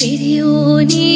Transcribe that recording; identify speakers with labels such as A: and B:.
A: തിരിയോനേ